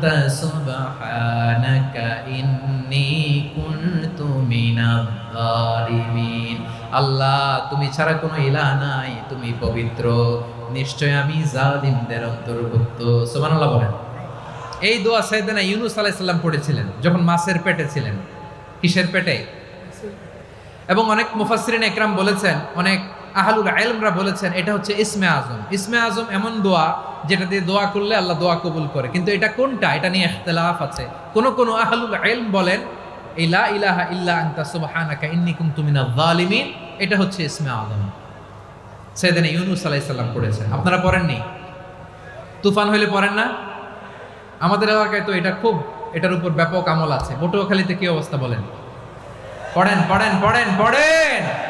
আনতা সুবহানাকা ইন্নী কুনতু মিনাজ জালিমিন আল্লাহ তুমি ছাড়া কোনো ইলাহ নাই তুমি পবিত্র। নিশ্চয় আমি জালিমদের অন্তর্ভুক্ত। সুবহানাল্লাহ বলেন। এই দোয়া সাইয়েদনা ইউনুস আলাইহিস সালাম পড়েছিলেন যখন মাছের পেটে ছিলেন। কিসের পেটে। এবং অনেক মুফাসসিরিন একরাম বলেছেন অনেক আহলুল ইলমরা বলেছেন, এটা হচ্ছে ইসমে আজম। ইসমে আজম এমন দোয়া যেটা দিয়ে দোয়া করলে আল্লাহ দোয়া কবুল করে। কিন্তু এটা কোনটা? এটা নিয়ে ইখতিলাফ আছে। কোন কোন আহলুল ইলম বলেন, এই লা ইলাহা ইল্লা আনতা সুবহানাকা ইন্নী কুনতু মিনাজ জালিমিন এটা হচ্ছে ইসমে আজম। সাইয়েদনা ইউনুস আলাইহিস সালাম পড়েছেন। আপনারা পড়েননি? তুফান হইলে পড়েন না? আমাদের এলাকায় তো এটা খুব, এটার উপর ব্যাপক আমল আছে। পটুয়াখালীতে কি অবস্থা বলেন? পড়েন পড়েন পড়েন পড়েন!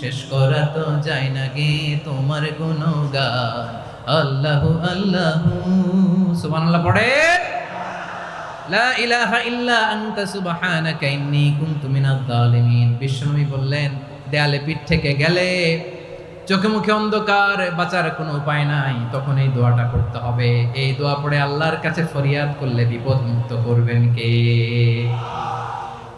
শেষ করা তো যায় না গে তোমার গুণগান। আল্লাহু, আল্লাহ। সুবহানাল্লাহ পড়ে। লা ইলাহা ইল্লা আনতা সুবহানাকা ইন্নী কুনতু মিনাজ জালিমিন বিশ্বনবী বললেন, দেয়ালে পিঠ থেকে গেলে চোখে মুখে অন্ধকার বাঁচার কোনো উপায় নাই, তখন এই দোয়াটা করতে হবে। এই দোয়া পড়ে আল্লাহর কাছে ফরিয়াদ করলে বিপদ মুক্ত করবেন কে?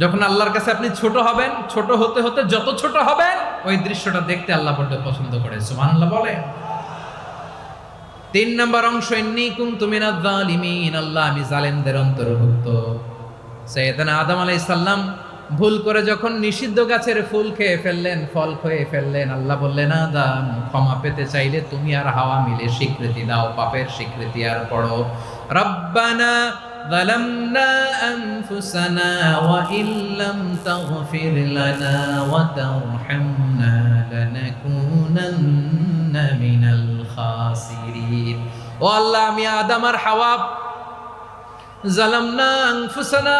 যখন আল্লাহর কাছে আপনি ছোট হবেন, ছোট হতে হতে যত ছোট হবেন, ওই দৃশ্যটা দেখতে আল্লাহ বড্ড পছন্দ করে। সুমান আল্লাহ বলে। তিন নম্বর অংশ এমনি কুম তুমি আল্লাহ আমি জালেমদের অন্তর্ভুক্ত। সৈয়দনা আদম আলাইসাল্লাম ভুল করে যখন নিষিদ্ধ গাছের ফুল খেয়ে ফেললেন ফল খেয়ে ফেললেন আল্লাহ বললেন আদম ক্ষমা পেতে চাইলে তুমি আর হাওয়া মিলে স্বীকৃতি দাও পাপের স্বীকৃতি আর পড়ো রব্বানা ظلمنا أنفسنا وإن لم تغفر لنا وترحمنا لنكونن من الخاسرين ও আল্লাহ আমি আদম আর হাওয়া জালামনা আনফুসানা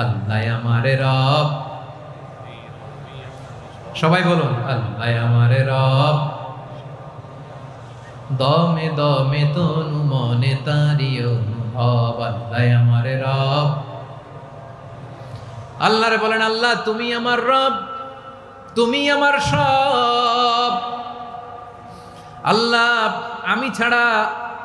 আল্লাহ আমারে রব। সবাই বলুন, আল্লাহ আমারে রব। দমে দমে তনু মনে তারি অনুভব, আল্লাহ আমারে রব। আল্লাহরে বলেন, আল্লাহ, তুমি আমার রব, তুমি আমার সব। আল্লাহ, আমি ছাড়া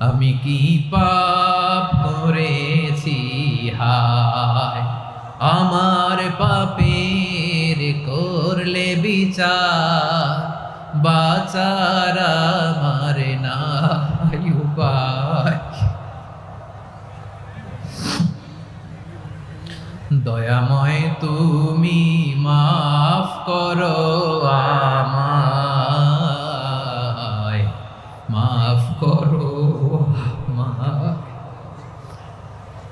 আমি কি পাপ করেছি? হায়, আমার পাপের করলে বিচার, বাচার আমার নাই উপায়। দয়াময় তুমি মাফ করো আমায়।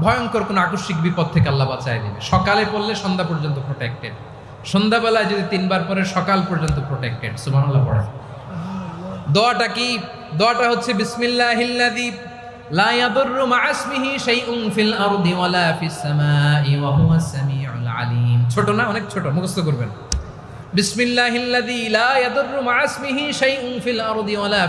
ভয়ঙ্কর কোনো আকস্মিক বিপদ থেকে আল্লাহ বাঁচায় দেবে। সকালে পড়লে সন্ধ্যা পর্যন্ত প্রোটেক্টেড সন্ধ্যাবেলায় যদি তিনবার পরে সকাল পর্যন্ত প্রোটেক্টেড সুবহানাল্লাহ পড়ে দোয়াটা কি? দোয়াটা হচ্ছে, বিসমিল্লাহিল্লাযী লা আলিম। ছোট না, অনেক ছোট, মুখস্থ করবেন। বিসমিল্লাহিল্লাযী ওয়ালা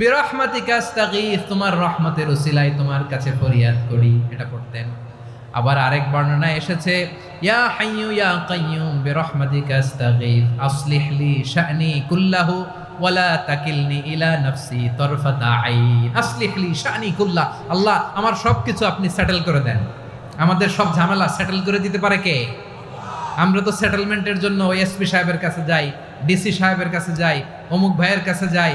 বিরহমাতিকা আস্তাগীথ তোমার রহমতের উসিলায় তোমার কাছে ফরিয়াদ করি, এটা পড়তেন আবার আরেক বর্ণনায় এসেছে, ইয়া হাইয়ু ইয়া কাইয়ুম, বিরহমাতিকা আস্তাগীথ আসলিহ লি শা'নি কুল্লাহু, ওয়ালা তাকিলনি ইলা নাফসি তরফাতা আইন আসলিহলি শানি কুল্লা আল্লাহ, আমার সব কিছু আপনি সেটেল করে দেন। আমাদের সব ঝামেলা সেটেল করে দিতে পারে কে? আমরা তো সেটেলমেন্টের জন্য এসপি সাহেবের কাছে যাই ডিসি সাহেবের কাছে যাই, অমুক ভাইয়ের কাছে যাই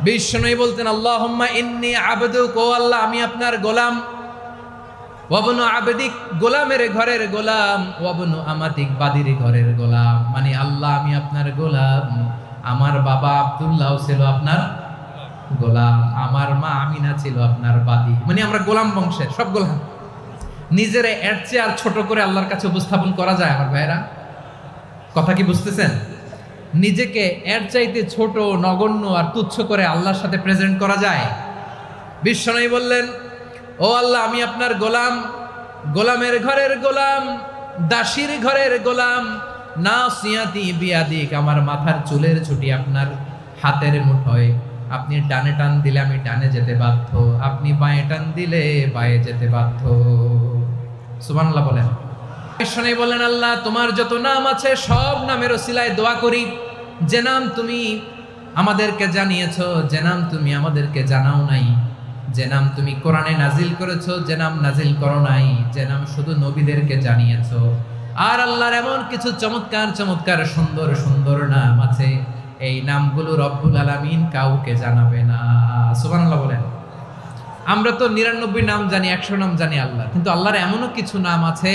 বিষ্ণুই বলতেন, আল্লাহুম্মা ইন্নি আবদুক, ও আল্লাহ, আমি আপনার গোলাম। ওয়াবনু আবেদিক গোলামের ঘরের গোলাম, ওয়াবনু আমাদিক বাদির ঘরের গোলাম। মানে আল্লাহ, আমি আপনার গোলাম। আমার বাবা আব্দুল্লাহ ছিল আপনার গোলাম। আমার মা আমিনা ছিল আপনার বাদি। মানে আমরা গোলাম বংশের, সব গোলাম। নিজেরে এর চেয়ে আর ছোট করে আল্লাহর কাছে উপস্থাপন করা যায় আমার ভাইরা কথা কি বুঝতেছেন? নিজেকে এর চাইতে ছোট, নগণ্য আর তুচ্ছ করে আল্লাহর সাথে প্রেজেন্ট করা যায়। বিশ্বনয়ী বললেন, ও আল্লাহ, আমি আপনার গোলাম। গোলামের ঘরের গোলাম, দাসীর ঘরের গোলাম। না সিয়াতি বিয়াদিক, আমার মাথার চুলের ছুটি আপনার হাতের মুঠোয়। আপনি ডানে টান দিলে আমি ডানে যেতে বাধ্য। আপনি বাঁয়ে টান দিলে বাঁয়ে যেতে বাধ্য। সুবহানাল্লাহ বলেন। ঈশ্বরই বলেন আল্লাহ, তোমার যত নাম আছে, সব নামের ওসিলায় দোয়া করি। যে নাম তুমি আমাদেরকে জানিয়েছো, যে নাম তুমি আমাদেরকে জানাও নাই। যে নাম তুমি কোরআনে নাজিল করেছ, যে নাম নাজিল করো নাই। যে নাম শুধু নবীদেরকে জানিয়েছো। আর আল্লাহর এমন কিছু চমৎকার চমৎকার, সুন্দর সুন্দর নাম আছে। এই নামগুলো রব্বুল আলামিন কাউকে জানাবে না। সুবহানাল্লাহ বলেন। আমরা তো নিরানব্বই নাম জানি, একশো নাম জানি আল্লাহ কিন্তু আল্লাহর এমনও কিছু নাম আছে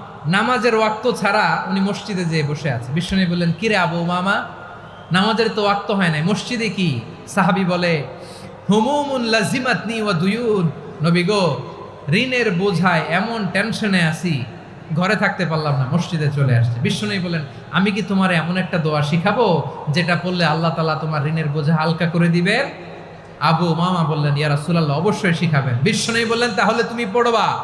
নামাজের ওয়াক্ত ছাড়া উনি মসজিদে যেয়ে বসে আছে। বিশ্বনবী বললেন, কিরে আবু মামা নামাজের তো ওয়াক্ত হয় নাই। মসজিদে কি? সাহাবি বলে, হুমুমুন লাজিমাতনি ওয়া দুয়ুন। নবী গো, ঋণের বোঝায় এমন টেনশনে আছি, ঘরে থাকতে পারলাম না, মসজিদে চলে আসছে। বিশ্বনবী বলেন আমি কি তোমার এমন একটা দোয়া শিখাবো, যেটা পড়লে আল্লাহ তালা তোমার ঋণের বোঝা হালকা করে দিবেন? আবু মামা বললেন, ইয়া সুলাল্লাহ অবশ্যই শিখাবেন। বিশ্বনবী বললেন, তাহলে তুমি পড়বা।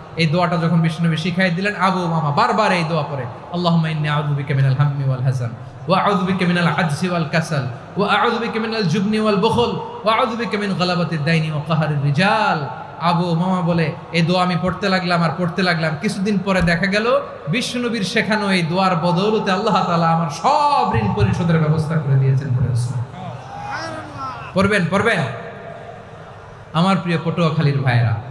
এই দোয়াটা যখন বিষ্ণুনবী শিখাই দিলেন, আবু মামা বারবার এই দোয়া কাহরির রিজাল। আবু মামা বলে, এই দোয়া আমি পড়তে লাগলাম আর পড়তে লাগলাম। কিছুদিন পরে দেখা গেল বিষ্ণুনবীর শেখানো এই দোয়ার বদৌলতে আল্লাহ তাআলা আমার সব ঋণ পরিশোধের ব্যবস্থা করে দিয়েছেন পড়ে পড়বেন পড়বেন। আমার প্রিয় পটুয়াখালীর ভাইরা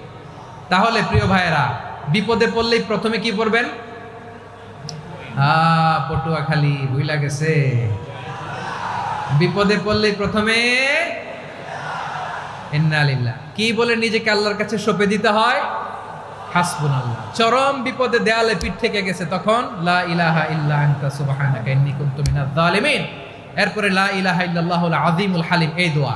তাহলে প্রিয় ভাইয়েরা, বিপদে পড়লেই প্রথমে কি পড়বেন? আ পটুয়া খালি ভুইলা গেছে? বিপদে পড়লেই প্রথমে কি বলে নিজেকে আল্লাহর কাছে সঁপে দিতে হয়? হাসবুন আল্লাহ চরম বিপদে দেয়ালে পিঠ থেকে গেছে তখন, লা ইলাহা এরপরে লা ইলাহা ইল্লাল্লাহুল আযীমুল হালিম, এই দোয়া।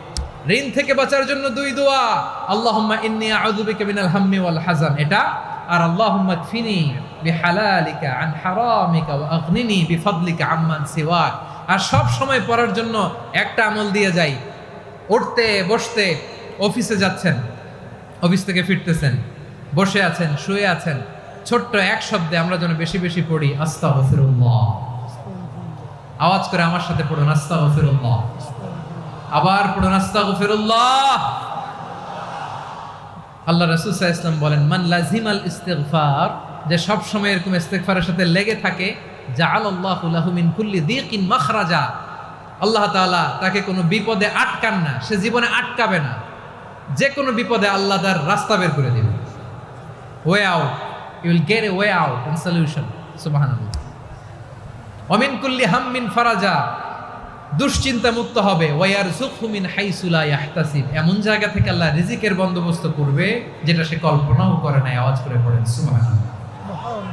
ঋণ থেকে বাঁচার জন্য দুই দোয়া। আউযু মিনাল হাম্মি ওয়াল হাযান এটা, আর সিওয়াক। আর সব সময় পড়ার জন্য একটা আমল দিয়ে যাই। উঠতে, বসতে, অফিসে যাচ্ছেন, অফিস থেকে ফিরতেছেন, বসে আছেন, শুয়ে আছেন। ছোট্ট এক শব্দে আমরা যেন বেশি বেশি পড়ি আস্তা আস্তাগফিরুল্লাহ। আওয়াজ করে আমার সাথে পড়ুন আস্তা আস্তাগফিরুল্লাহ। আবার পড়ুন আল্লাহ রাসূল ওয়াসাল্লাম বলেন, মান লাজিমাল ইস্তিগফার যে সব সময় এরকম ইস্তিগফারের সাথে লেগে থাকে মিন কুল্লি দিকিন আল্লাহ তাকে কোনো বিপদে আটকান না, সে জীবনে আটকাবে না। যে কোনো বিপদে আল্লাহ তার রাস্তা বের করে দিবে way out you get a way out solution সুবহানাল্লাহ। অমিন কুল্লি হাম্মিন ফারাজা দুশ্চিন্তা মুক্ত হবে ওয়ার সুখুমিন হাইসুলা ইয়াহতাসিব। এমন জায়গা থেকে আল্লাহ রিজিকের বন্দোবস্ত করবে যেটা সে কল্পনাও করে নাই, আওয়াজ করে পড়েন। সুবহানাল্লাহ।